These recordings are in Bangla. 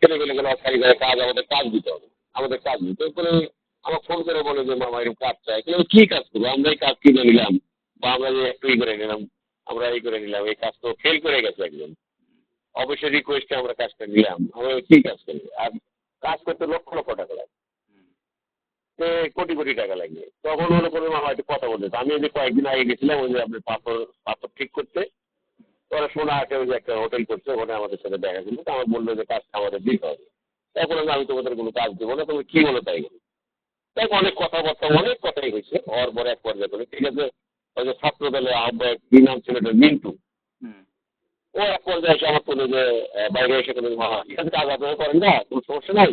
ছেলে পেলে গেলে কারিগরের কাজ, আমাদের কাজ দিতে হবে। আমাদের কাজ দিতে করে আমার ফোন করে বলে যে, মামা, এরকম কাজ চাই। কিন্তু কী কাজ করব? আমরা এই কাজ কিনে নিলাম? বা আমরা যে একটু ই করে নিলাম, আমরা এই করে নিলাম, এই কাজ তো ফেল করে গেছে একজন। অবশ্যই রিকোয়েস্টে আমরা কাজটা নিলাম। আমরা কী কাজ করব? আর কাজ করতে লক্ষ লক্ষ টাকা লাগে। কোটি কোটি টাকা লাগবে তখন হলো কোনো মামা, একটু কথা বলতে আমি যে কয়েকদিন আগে গেছিলাম, ওই যে আপনার পাথর পাথর ঠিক করতে ওরা শোনা আছে ওই যে একটা হোটেল করছে ওখানে আমাদের সাথে দেখা ছিল তো আমার বলল যে কাজটা আমাদের দিতে হবে। তাই বললাম আমি তোমাদের কোনো কাজ দেবো না তুমি কী বলো তাই বলো? তাই অনেক কথাবার্তা অনেক কথাই হয়েছে। হওয়ার পরে এক পর্যায়ে করে ঠিক আছে ওই যে ছাত্র দলের আহ্বায়ক কি নাম ছিল এটা মিন্টু। ও এক পর্যায়ে এসে আমার বলল যে বাইরে এসে কোনো মামা ঠিক আছে কাজ আপনারা করেন না কোনো সমস্যা নাই।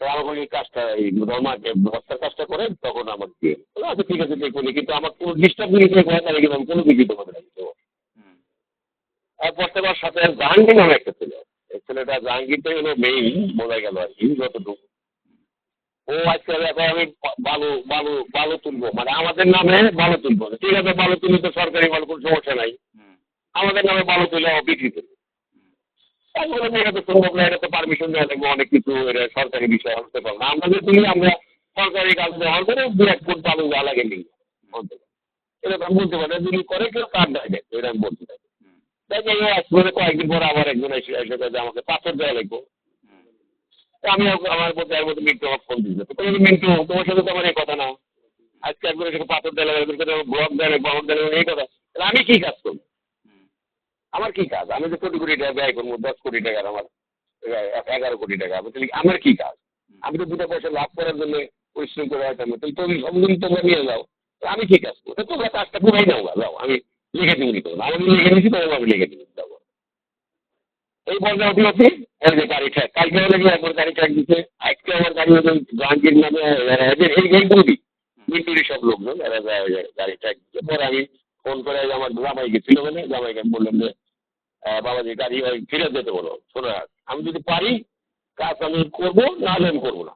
তো আমাকে এই কাজটা এই ধর্মাকে বস্তার কাজটা করেন তখন আমার দিয়ে আচ্ছা ঠিক আছে দেখুন কিন্তু আমার কোনো ডিস্টার্ব আমি কোনো কিছু না। তারপর তোমার সাথে জাহাঙ্গীর নামে একটা ছেলে এই ছেলেটা জাহাঙ্গীরটাই হলো মেইন বোঝা গেল আর কি যতটুকু। ও আজকে এখন আমি বালু বালু বালু তুলবো। মানে আমাদের নামে বালু তুলবো ঠিক আছে বালু তুলি তো সরকারি বালু কোনো সমস্যা নাই। আমাদের নামে বালু তুলে ও বিক্রি করবে। এটা তো সম্ভব না এটা তো পারমিশন দেওয়া লাগবে অনেক কিছু এটা সরকারি বিষয় হতে পারব না। আমরা যে তুলি আমরা সরকারি কাজ করে দু এক ফুট বালু যা লাগে নেই। এটা আমি বলতে পারি। যদি করে কেউ কার দেয়। দেয় এটা আমি বলতে পারি আসলে কয়েকদিন পরে আবার একজন আমাকে পাথর দেওয়া লাগবে। আমি আমার মধ্যে এর মধ্যে আমার ফোন দিয়েছে। তো বললাম, মিন্টু তোমার সাথে তো আমার এই কথা না। আজকে একবার এসে পাথর দেওয়া লাগবে ব্লক দেওয়া লাগবে এই কথা। তাহলে আমি কি কাজ করব? আমার কি কাজ? আমি তো কোটি কোটি টাকা ব্যয় করব দশ কোটি টাকার আমার এগারো কোটি টাকা। আমি তাহলে আমার কি কাজ? আমি তো দুটো পয়সা লাভ করার জন্য পরিশ্রম করে হয়তো তাহলে তুমি সবগুলি তোমরা নিয়ে যাও। আমি কি কাজ করব? তোমরা কাজটা পুরাই নাও যাও। আমি লিখে দিবনি তো। আমি লিখে দিচ্ছি তোমাকে আমি লিখে দিবি যাব এই পর্যায়ে উঠে হচ্ছে এই যে গাড়ি ট্র্যাক কালকে হলে কি একবার গাড়ি ট্র্যাক দিচ্ছে আজকে আমার গাড়ি হলো জাহাঙ্গীর নামে এদের এই এই গ্রুপই মিন্টুরি সব লোকজন এরা গাড়ি ট্র্যাক দিচ্ছে পরে আমি ফোন করে আমার জামাই গেছিল মানে জামাইকে আমি বললাম যে বাবাজি, গাড়ি ফিরে যেতে বলো, শোনো আমি যদি পারি, কাজ আমি করব নাহলে আমি করব না।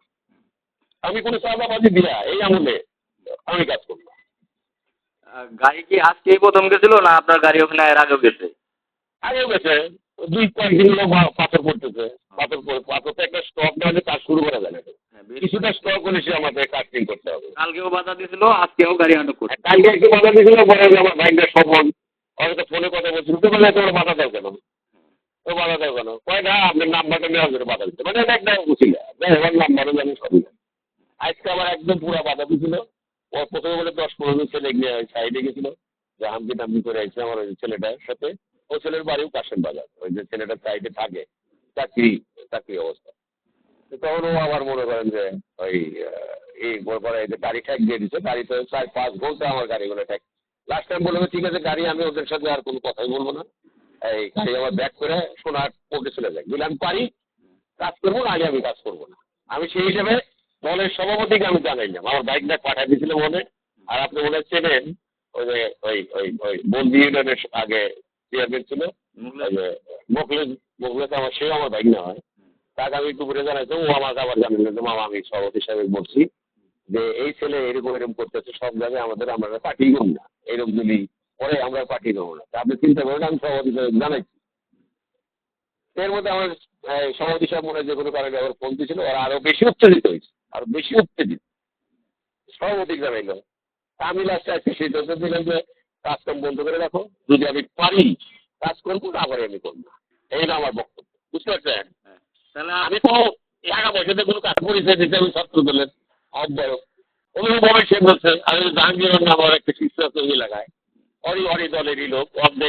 আমি কোনো চাঁদাবাজি দিয়া এই আমলে আমি কাজ করব না। গাড়ি কি আজকেই প্রথম গেছিল না আপনার গাড়ি ওখানে এর আগেও গেছে? আগেও গেছে। দুই কয়েকদিন হলো পাথর পড়তেছে। পাথর পড়ে পাথর তো একটা স্টক না হলে কাজ শুরু করা যায় না। হ্যাঁ। কিছুটা স্টক হলে সে আমাদের কাস্টিং করতে হবে। কালকেও বাধা দিয়েছিল আজকেও গাড়ি আটক করছে। কালকে একটু বাধা দিয়েছিল যে আমার ভাইদের সফল হয়তো ফোনে কথা বলছিল। তো বলে তোমার বাধা দাও কেন? তো বাধা দাও কেন? কয় না আপনার নাম্বারটা নেওয়ার জন্য বাধা দিচ্ছে মানে এটা একটা উচিত। আমার নাম্বারও জানি সবই। আজকে আমার একদম পুরা বাধা দিছিল ও প্রথমে বলে দশ পনেরো জন ছেলে গিয়ে সাইডে গেছিল, যে হামকি টামকি করে আসছে আমার ওই ছেলেটার সাথে। ও ছেলের বাড়িও কাশেম বাজার, ওই যে ছেলেটা সাইডে থাকে, চাকরি চাকরি অবস্থা। তখন ও আবার মনে করেন যে ওই এই করে যে গাড়ি ঠ্যাক দিয়ে দিচ্ছে গাড়ি তো চার পাঁচ ঘণ্টা আমার গাড়িগুলো ঠ্যাক। লাস্ট টাইম বলল ঠিক আছে, গাড়ি আমি ওদের সাথে আর কোনো কথাই বলব না। এই গাড়ি আমার ব্যাক করে সোনার কোর্টে চলে যায়। বলে, আমি পারি, কাজ করব, না আগে আমি কাজ করব না। আমি সেই হিসাবে দলের সভাপতিকে আমি জানাইলাম। আমার বাইকটা পাঠিয়ে দিয়েছিল মনে আর আপনি মনে হয় চেনেন ওই যে ওই ওই ওই বন্দি ইউনিয়নের আগে চেয়ারম্যান ছিল মোকলেশ মোকলেশ আমার সেও আমার বাইক না হয়। তাকে আমি দুপুরে জানাইতো ও আমাকে আবার জানাইলো যে মামা আমি সভাপতি সাহেব বলছি যে এই ছেলে এরকম এরকম করতেছে সব জায়গায় আমাদের আমরা পাঠিয়ে দেবো না। এরকম যদি পরে আমরা পাঠিয়ে দেবো না। আপনি চিন্তা করেন আমি সভাপতি সাহেব জানাইছি। এর মধ্যে আমার সভাপতি সাহেব মনে হয় যে কোনো কারণে আবার ফোন দিয়েছিল ওরা আরও বেশি উত্তেজিত হয়েছে। আরও বেশি উত্তেজিত। সভাপতি জানাইলো তা আমি লাস্টে আজকে সিদ্ধান্ত দিলাম যে কাজ কাম বন্ধ করে রাখো। যদি আমি পারি কাজ করব না পারি আমি করব না। এই না আমার বক্তব্য। বুঝতে পারছেন? তাহলে আমি তো টাকা পয়সাতে কোনো কাজ পরিচয় দিতে আমি ছাত্র দলের আহ্বায়ক। অনুরূপভাবে সে বলছে আমি জাহাঙ্গীর নাম আমার একটা শিষ্য আছে ওই এলাকায়। অরি অরি দলেরই লোক অর্ধ